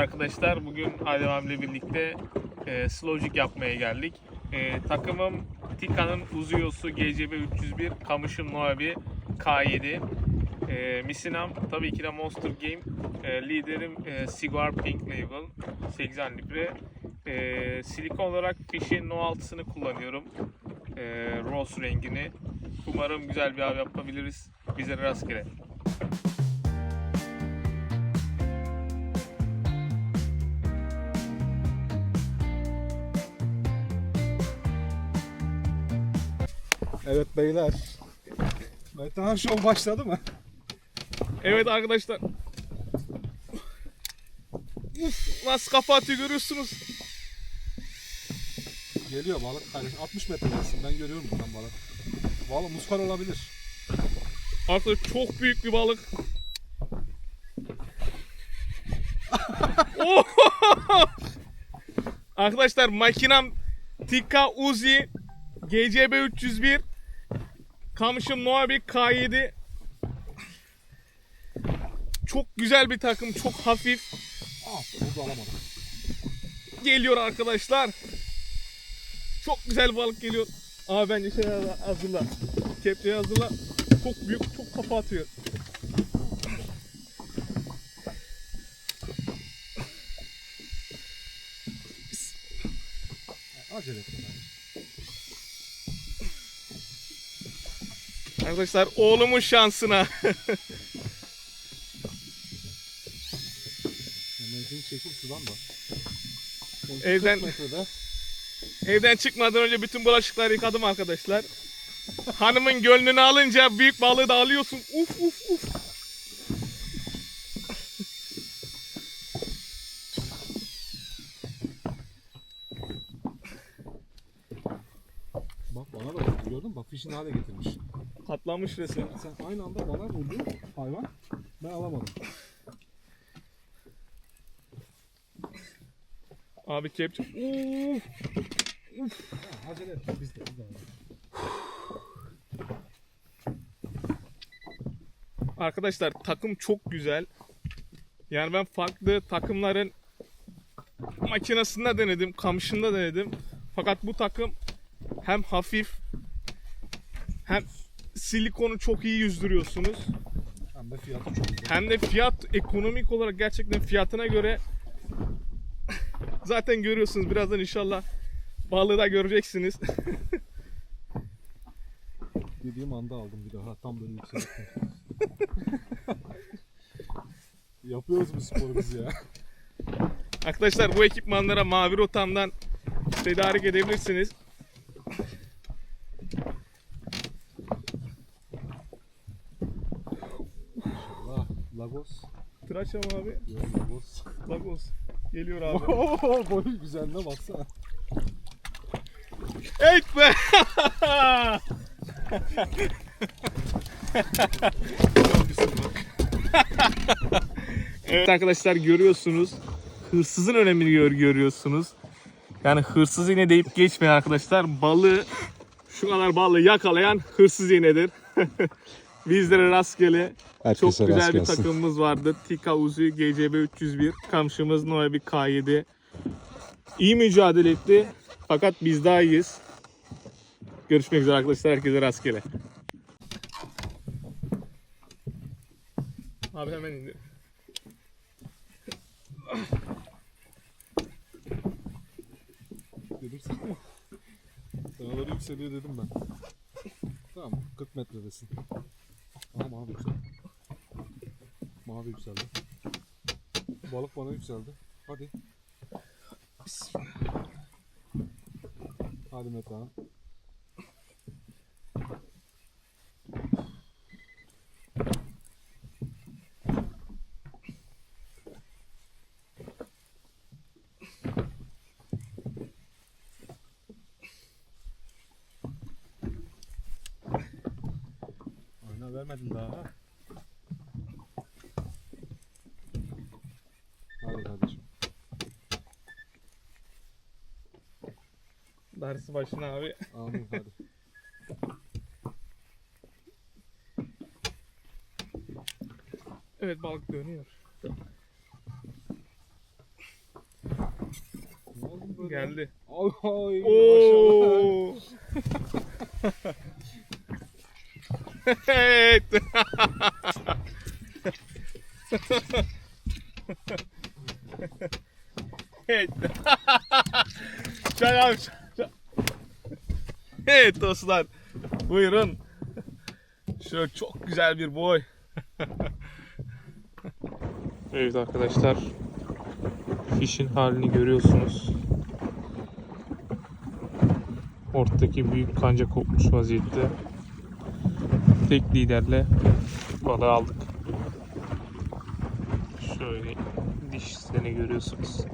arkadaşlar. Bugün Adem abiyle birlikte e, slowjig yapmaya geldik. E, takımım Tika'nın Uzuyosu GCB 301, Kamış'ım Noabi K7. E, Misinam tabii ki de Monster Game. E, liderim e, Cigar Pink Label 80 libre. E, silikon olarak Fish'in No 6'sını kullanıyorum. E, Rose rengini. Umarım güzel bir av yapabiliriz. Bize rastgele. Evet beyler. Metehan Show başladı mı? Evet arkadaşlar. Uf, nasıl kafa atıyor görüyorsunuz. Geliyor balık. Hani 60 metredesin. Ben görüyorum buradan balık. Valla muskar olabilir. Arkadaşlar çok büyük bir balık. Arkadaşlar makinem Tikka Uzi GCB 301 Kamışım Noabi K7 Çok güzel bir takım, çok hafif geliyor arkadaşlar. Çok güzel balık geliyor. Abi bence şey hazırla. Kepçeyi hazırla. Çok büyük, çok kafa atıyor. Acele etme Arkadaşlar oğlumun şansına. Mevzini çekip sudan da. Son Evden- 40 metrede. Evden çıkmadan önce bütün bulaşıkları yıkadım arkadaşlar. Hanımın gönlünü alınca büyük balığı da alıyorsun. Uf uf uf. Bak bana vurdu gördün mü? Bak fişini hale getirmiş. Patlamış resmen. Sen aynı anda bana vurdu hayvan. Ben alamadım. Abi kepçe. Uf. Ha, acele etme biz de. Biz de. Arkadaşlar takım çok güzel. Yani ben farklı takımların makinesinde denedim, kamışında denedim. Fakat bu takım hem hafif hem silikonu çok iyi yüzdürüyorsunuz. Hem de fiyatı çok güzel. Hem de fiyat ekonomik olarak gerçekten fiyatına göre zaten görüyorsunuz birazdan inşallah balığı da göreceksiniz. Dediğim anda aldım bir daha. Tam böyle yükselirken. Yapıyoruz bu sporu biz ya. Arkadaşlar bu ekipmanlara Mavi Rotam'dan tedarik edebilirsiniz. Lagos. Tıraş ama abi. Lagos. Lagos. Geliyor abi. Oho, boyu güzelliğine baksana. Evet be! evet arkadaşlar görüyorsunuz. Hırsızın önemini gör görüyorsunuz. Yani hırsız iğne deyip geçmeyin arkadaşlar. Balığı şu kadar balığı yakalayan hırsız iğnedir. Bizlere rastgele çok güzel bir takımımız vardı. Tika Uzi GCB 301. Kamşımız Noe bir K7. İyi mücadele etti. Fakat biz daha iyiyiz. Görüşmek üzere arkadaşlar. Herkese rastgele. Abi hemen indir. Gelirsin. Dağları yükseliyor dedim ben. Tamam 40 metredesin. Mavi yükseldi. Mavi yükseldi. Balık bana yükseldi. Hadi. Hadi Metehan. Ayna vermedin daha ha. Darısı başına abi. Amin hadi. Evet balık dönüyor. Geldi. Oy. Maşallah. Oo. evet. evet. Çay abi. Evet dostlar. Buyurun. Şöyle çok güzel bir boy. evet arkadaşlar. Fişin halini görüyorsunuz. Ortadaki büyük kanca kopmuş vaziyette. Tek liderle balığı aldık. Şöyle dişlerini görüyorsunuz.